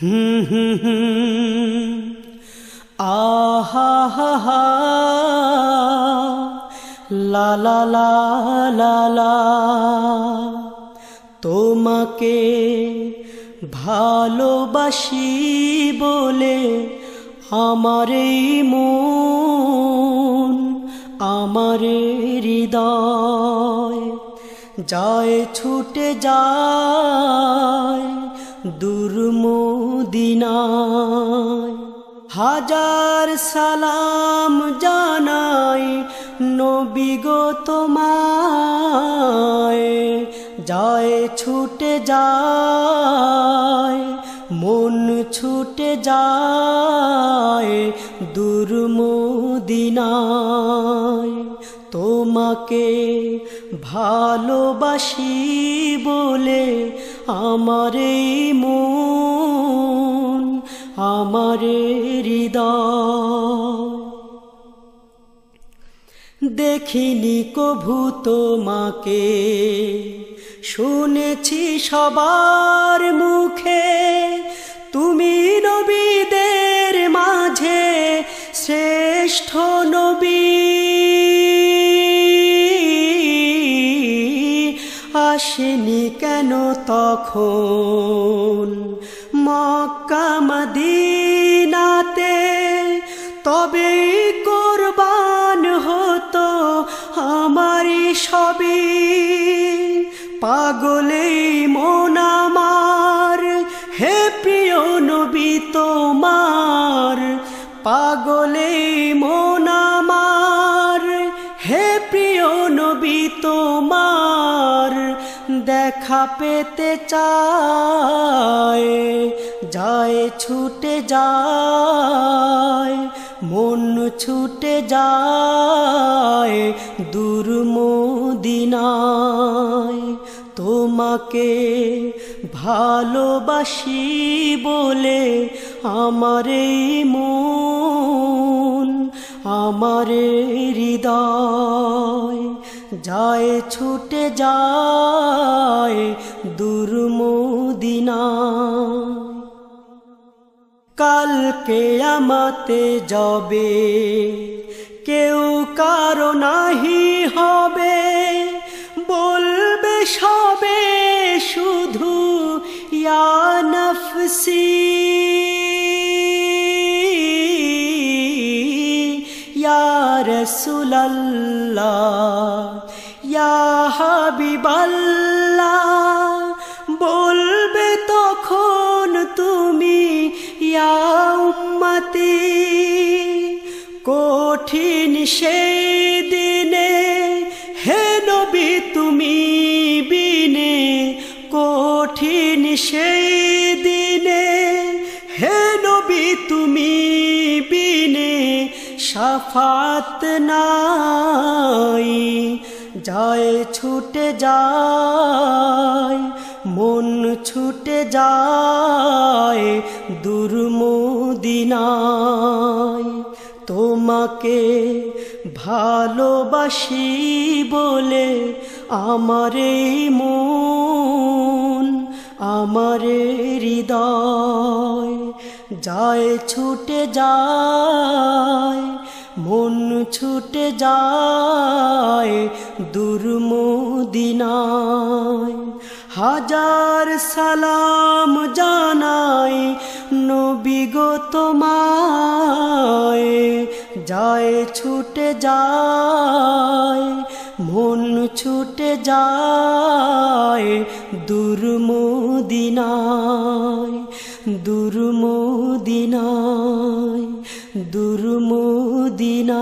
লা লা লা লা লা তোমাকে ভালোবাসি বলে আমার মন, আমার হৃদয় যায়, ছুটে যায়। দুর্মদিনায় হাজার সালাম জানাই নবী গো তোমায়। যায় ছুটে যায় মন ছুটে যায় দুর্মদিনায়। তোমাকে ভালোবাসি বলে আমার মন, আমার দেখিনি কভু তোমাকে, শুনেছি সবার মুখে। তুমি নবীদের মাঝে শ্রেষ্ঠ নবী। তখন মক্কা মদিনাতে তবে কোরবান হতো আমারই সবে পাগলে মন আমার, হে প্রিয় নবী তোমার। পাগলে মন দেখা পেতে চায়, যায়, ছুটে যায়, মন ছুটে যায় দুর্মদিনায় তোমাকে ভালোবাসি বলে আমার মন, আমার হৃদয়। যায়, ছুটে যায় দুর্মদিনায় কালকে আমাতে যাবে, কেউ কারও নাহি হবে, বলবে সবে শুধু, ইয়া নফসি। ইয়া রসুলাল্লাহ বলবে তখন তুমি, ইয়া উম্মতি, কঠিন সেই দিনে হে নবী তুমি বিনে কঠিন সেই সাফাত নাই যায় ছুটে যায়, মন ছুটে যায় দুর্মদিনায়। তোমাকে ভালোবাসি বলে আমার মন, আমার হৃদয় যায় ছুটে যায় মন ছুটে যায় দুর্মদিনায় হাজার সালাম জানাই নবী গো যায় ছুটে যায়, মন ছুটে যায় দুর্মদিনায় দুর্মদিনায় दुर्मुदिना।